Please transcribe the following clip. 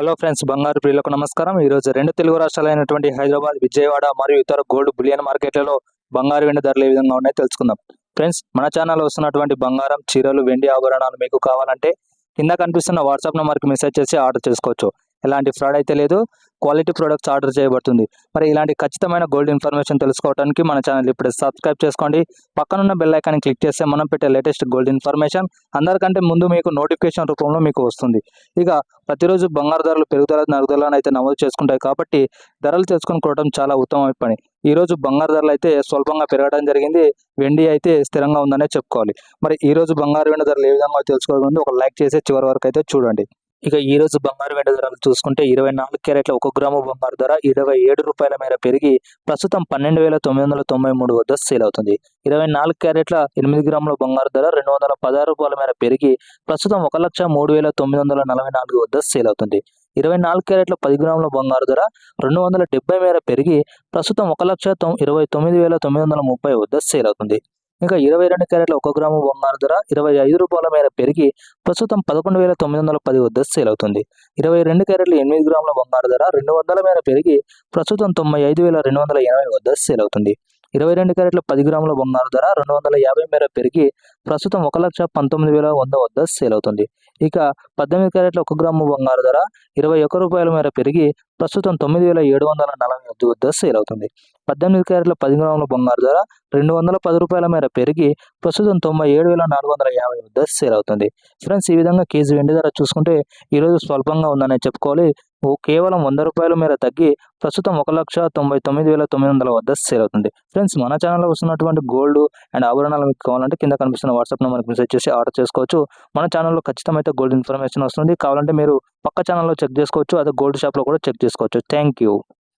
Hello friends బంగారు ప్రియులకు నమస్కారం. ఈ రోజు రెండు తెలుగు రాష్ట్రాలైనటువంటి హైదరాబాద్ విజయవాడ మరియు ఇతర గోల్డ్ బులియన్ మార్కెట్లలో బంగారు వెండి ధరలు ఏ విధంగా ఉన్నాయో తెలుసుకుందాం. ఫ్రెండ్స్ మన ఛానల్ వస్తున్నటువంటి బంగారం చీరలు వెండి ఆభరణాలు మీకు కావాలంటే కింద కనిపిస్తున్న వాట్సాప్ నెంబర్కి మెసేజ్ చేసి ఆర్డర్ చేసుకోవచ్చు. ఎలాంటి ఫ్రాడ్ అయితే లేదు. క్వాలిటీ ప్రొడక్ట్స్ ఆర్డర్ చేయబడుతుంది. మరి ఇలాంటి ఖచ్చితమైన గోల్డ్ ఇన్ఫర్మేషన్ తెలుసుకోవడానికి మన ఛానల్ ఇప్పుడు సబ్స్క్రైబ్ చేసుకోండి. పక్కనున్న బెల్ ఐకాన్ని క్లిక్ చేస్తే మనం పెట్టే లేటెస్ట్ గోల్డ్ ఇన్ఫర్మేషన్ అందరికంటే ముందు మీకు నోటిఫికేషన్ రూపంలో మీకు వస్తుంది. ఇక ప్రతిరోజు బంగారు ధరలు పెరుగుదల నరుగుదలను అయితే నమోదు చేసుకుంటాయి కాబట్టి ధరలు తెలుసుకొని కొనడం చాలా ఉత్తమమైన పని. ఈరోజు బంగారు ధరలు అయితే స్వల్పంగా పెరగడం జరిగింది. వెండి అయితే స్థిరంగా ఉందనే చెప్పుకోవాలి. మరి ఈరోజు బంగారు వెండి ధరలు ఏ విధంగా తెలుసుకోవాలి ఒక లైక్ చేసి చివరి వరకు అయితే చూడండి. ఇక ఈ రోజు బంగారు వెండి ధరలు చూసుకుంటే ఇరవై నాలుగు క్యారెట్ల ఒక గ్రాము బంగారు ధర ఇరవై ఏడు రూపాయల మేర పెరిగి ప్రస్తుతం పన్నెండు వేల తొమ్మిది వందల తొంభై మూడు వద్ద సేల్ అవుతుంది. ఇరవై నాలుగు క్యారెట్ల ఎనిమిది గ్రాముల బంగారు ధర రెండు వందల పదహారు రూపాయల మేర పెరిగి ప్రస్తుతం ఒక లక్ష మూడు వేల తొమ్మిది వందల నలభై నాలుగు వద్ద సేల్ అవుతుంది. ఇరవై నాలుగు క్యారెట్ల పది గ్రాముల బంగారు ధర రెండు వందల డెబ్బై మేర పెరిగి ప్రస్తుతం ఒక లక్ష ఇరవై తొమ్మిది వేల తొమ్మిది వందల ముప్పై వద్ద సేల్ అవుతుంది. ఇంకా ఇరవై రెండు క్యారెట్ల ఒక గ్రాము బంగారు ధర ఇరవై ఐదు రూపాయల మేర పెరిగి ప్రస్తుతం పదకొండు వేల తొమ్మిది వందల పది వద్ద సేల్ అవుతుంది. ఇరవై రెండు క్యారెట్లు ఎనిమిది గ్రాముల బంగారు ధర రెండు వందల మేర పెరిగి ప్రస్తుతం తొంభై ఐదు వేల రెండు వందల ఎనభై వద్ద సేల్ అవుతుంది. ఇరవై రెండు క్యారెట్ల పది గ్రాముల బంగారు ధర రెండు వందల యాభై మేర పెరిగి ప్రస్తుతం ఒక లక్ష పంతొమ్మిది వేల వంద వద్ద సేల్ అవుతుంది. ఇక పద్దెనిమిది క్యారెట్ల ఒక గ్రాము బంగారు ధర ఇరవై ఒక్క రూపాయల మేర పెరిగి ప్రస్తుతం తొమ్మిది వేల ఏడు వందల నలభై ఐదు వద్ద సేల్ అవుతుంది. పద్దెనిమిది క్యారెట్ల పది గ్రాముల బంగారు ధర రెండు వందల పది రూపాయల మేర పెరిగి ప్రస్తుతం తొంభై ఏడు వేల నాలుగు వందల యాభై వద్ద సేల్ అవుతుంది. ఫ్రెండ్స్ ఈ విధంగా కేజీ వెండి ధర చూసుకుంటే ఈరోజు స్వల్పంగా ఉందని చెప్పుకోవాలి. ఓ కేవలం వంద రూపాయల మేర తగ్గి ప్రస్తుతం ఒక లక్ష తొంభై తొమ్మిది వేల తొమ్మిది వందల వద్ద సేల్ అవుతుంది. ఫ్రెండ్స్ మన ఛానల్లో వస్తున్నటువంటి గోల్డ్ అండ్ ఆభరణాలు మీకు కావాలంటే కింద కనిపిస్తున్న వాట్సాప్ నెంబర్కి మెసేజ్ చేసి ఆర్డర్ చేసుకోవచ్చు. మన ఛానల్లో ఖచ్చితమైతే గోల్డ్ ఇన్ఫర్మేషన్ వస్తుంది. కావాలంటే మీరు పక్క ఛానల్లో చెక్ చేసుకోవచ్చు. అదే గోల్డ్ షాప్లో కూడా చెక్ చేసుకోవచ్చు. Thank you